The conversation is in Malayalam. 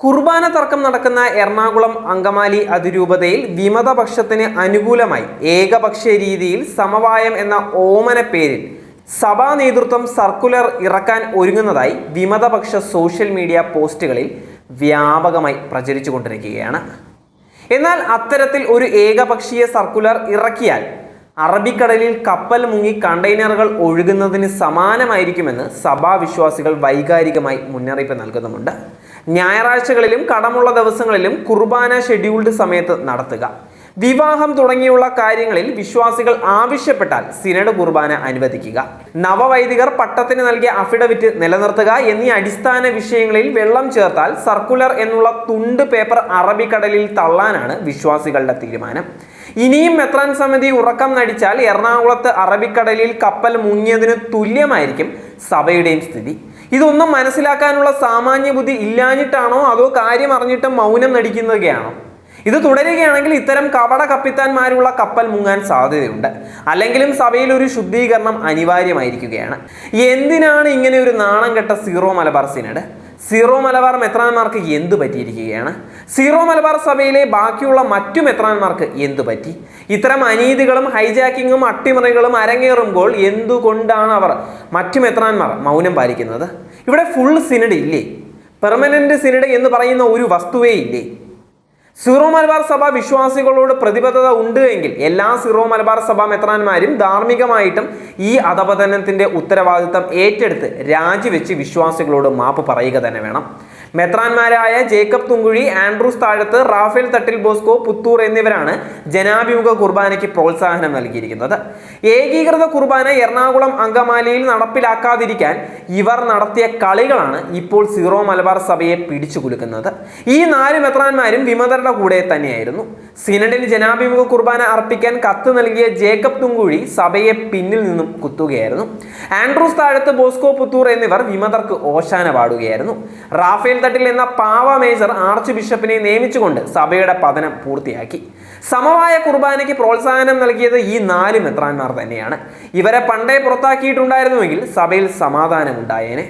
കുർബാന തർക്കം നടക്കുന്ന എറണാകുളം അങ്കമാലി അതിരൂപതയിൽ വിമതപക്ഷത്തിന് അനുകൂലമായി ഏകപക്ഷ രീതിയിൽ സമവായം എന്ന ഓമന പേരിൽ സഭാ നേതൃത്വം സർക്കുലർ ഇറക്കാൻ ഒരുങ്ങുന്നതായി വിമതപക്ഷ സോഷ്യൽ മീഡിയ പോസ്റ്റുകളിൽ വ്യാപകമായി പ്രചരിച്ചു കൊണ്ടിരിക്കുകയാണ് എന്നാൽ അത്തരത്തിൽ ഒരു ഏകപക്ഷീയ സർക്കുലർ ഇറക്കിയാൽ അറബിക്കടലിൽ കപ്പൽ മുങ്ങി കണ്ടെയ്നറുകൾ ഒഴുകുന്നതിന് സമാനമായിരിക്കുമെന്ന് സഭാവിശ്വാസികൾ വൈകാരികമായി മുന്നറിയിപ്പ് നൽകുന്നുമുണ്ട്. ഞായറാഴ്ചകളിലും കടമുള്ള ദിവസങ്ങളിലും കുർബാന ഷെഡ്യൂൾഡ് സമയത്ത് നടത്തുക. വിവാഹം തുടങ്ങിയുള്ള കാര്യങ്ങളിൽ വിശ്വാസികൾ ആവശ്യപ്പെട്ടാൽ സിനഡ് കുർബാന അനുവദിക്കുക. നവവൈദികർ പട്ടത്തിന് നൽകിയ അഫിഡവിറ്റ് നിലനിർത്തുക എന്നീ അടിസ്ഥാന വിഷയങ്ങളിൽ വെള്ളം ചേർത്താൽ സർക്കുലർ എന്നുള്ള തുണ്ട് പേപ്പർ അറബിക്കടലിൽ തള്ളാനാണ് വിശ്വാസികളുടെ തീരുമാനം. ഇനിയും മെത്രാൻ സമിതി ഉറക്കം നടിച്ചാൽ എറണാകുളത്ത് അറബിക്കടലിൽ കപ്പൽ മുങ്ങിയതിന് തുല്യമായിരിക്കും സഭയുടെയും സ്ഥിതി. ഇതൊന്നും മനസ്സിലാക്കാനുള്ള സാമാന്യ ബുദ്ധി ഇല്ലാഞ്ഞിട്ടാണോ? അതോ കാര്യം അറിഞ്ഞിട്ട് മൗനം നടിക്കുന്നതൊക്കെയാണോ? ഇത് തുടരുകയാണെങ്കിൽ ഇത്തരം കപട കപ്പിത്താന്മാരുള്ള കപ്പൽ മുങ്ങാൻ സാധ്യതയുണ്ട്. അല്ലെങ്കിലും സഭയിൽ ഒരു ശുദ്ധീകരണം അനിവാര്യമായിരിക്കുകയാണ്. എന്തിനാണ് ഇങ്ങനെ ഒരു നാണം കെട്ട സീറോ മലബാർ സിനഡ്? സീറോ മലബാർ മെത്രാന്മാർക്ക് എന്തു പറ്റിയിരിക്കുകയാണ്? സീറോ മലബാർ സഭയിലെ ബാക്കിയുള്ള മറ്റു മെത്രാന്മാർക്ക് എന്തു പറ്റി? ഇത്തരം അനീതികളും ഹൈജാക്കിങ്ങും അട്ടിമറികളും അരങ്ങേറുമ്പോൾ എന്തുകൊണ്ടാണ് അവർ മറ്റു മെത്രാന്മാർ മൗനം പാലിക്കുന്നത്? ഇവിടെ ഫുൾ സിനഡ് ഇല്ലേ? പെർമനന്റ് സിനഡ് എന്ന് പറയുന്ന ഒരു വസ്തുവേ ഇല്ലേ? സീറോ മലബാർ സഭ വിശ്വാസികളോട് പ്രതിബദ്ധത ഉണ്ട് എങ്കിൽ എല്ലാ സിറോ മലബാർ സഭ മെത്രാന്മാരും ധാർമ്മികമായിട്ടും ഈ അധപതനത്തിന്റെ ഉത്തരവാദിത്തം ഏറ്റെടുത്ത് രാജിവെച്ച് വിശ്വാസികളോട് മാപ്പ് പറയുക തന്നെ വേണം. മെത്രാന്മാരായ Jacob Thoomkuzhy Andrews Thazhath Raphael Thattil Bosco Puthur എന്നിവരാണ് ജനാഭിമുഖ കുർബാനയ്ക്ക് പ്രോത്സാഹനം നൽകിയിരിക്കുന്നത്. ഏകീകൃത കുർബാന എറണാകുളം അങ്കമാലിയിൽ നടപ്പിലാക്കാതിരിക്കാൻ ഇവർ നടത്തിയ കളികളാണ് ഇപ്പോൾ സീറോ മലബാർ സഭയെ പിടിച്ചു കുലുക്കുന്നത്. ഈ നാല് മെത്രാന്മാരും വിമതരുടെ കൂടെ തന്നെയായിരുന്നു. സിനഡിൽ ജനാഭിമുഖ കുർബാന അർപ്പിക്കാൻ കത്ത് നൽകിയ ജേക്കബ് തുങ്കുഴി സഭയെ പിന്നിൽ നിന്നും കുത്തുകയായിരുന്നു. ആൻഡ്രൂസ് താഴത്ത് ബോസ്കോ പുത്തൂർ എന്നിവർ വിമതർക്ക് ഓശാന പാടുകയായിരുന്നു. റാഫേൽ തട്ടിൽ എന്ന പാവ മേജർ ആർച്ച് ബിഷപ്പിനെ നിയമിച്ചുകൊണ്ട് സഭയുടെ പതനം പൂർത്തിയാക്കി. സമവായ കുർബാനയ്ക്ക് പ്രോത്സാഹനം നൽകിയത് ഈ നാല് മെത്രാന്മാർ തന്നെയാണ്. ഇവരെ പണ്ടേ പുറത്താക്കിയിട്ടുണ്ടായിരുന്നുവെങ്കിൽ സഭയിൽ സമാധാനം ഉണ്ടായേനെ